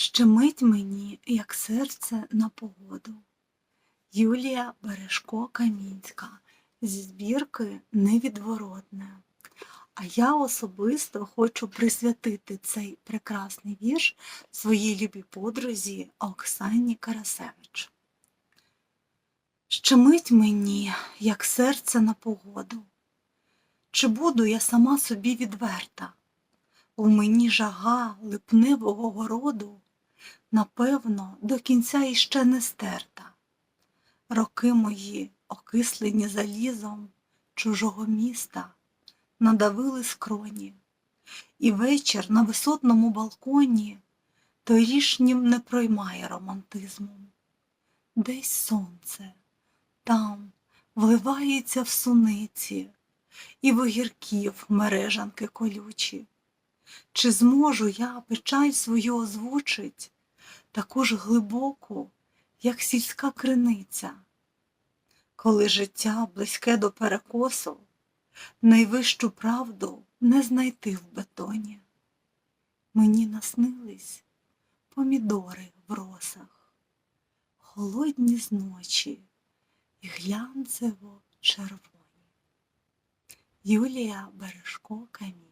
Щемить мені, як серце на погоду. Юлія Бережко Камінська зі збірки Невідворотне. А я особисто хочу присвятити цей прекрасний вірш своїй любій подрузі Оксані Карасевич. Щемить мені, як серце на погоду. Чи буду я сама собі відверта? У мені жага липневого городу, напевно, до кінця іще не стерта. Роки мої, окислені залізом чужого міста, надавили скроні, і вечір на висотному балконі торішнім не проймає романтизмом. Десь сонце, там вливається в суниці, і в огірків мережанки колючі. Чи зможу я печаль свою озвучить, таку ж глибоку, як сільська криниця, коли життя близьке до перекосу, найвищу правду не знайти в бетоні. Мені наснились помідори в росах, холодні з ночі і глянцево червоні. Юлія Бережко Камінь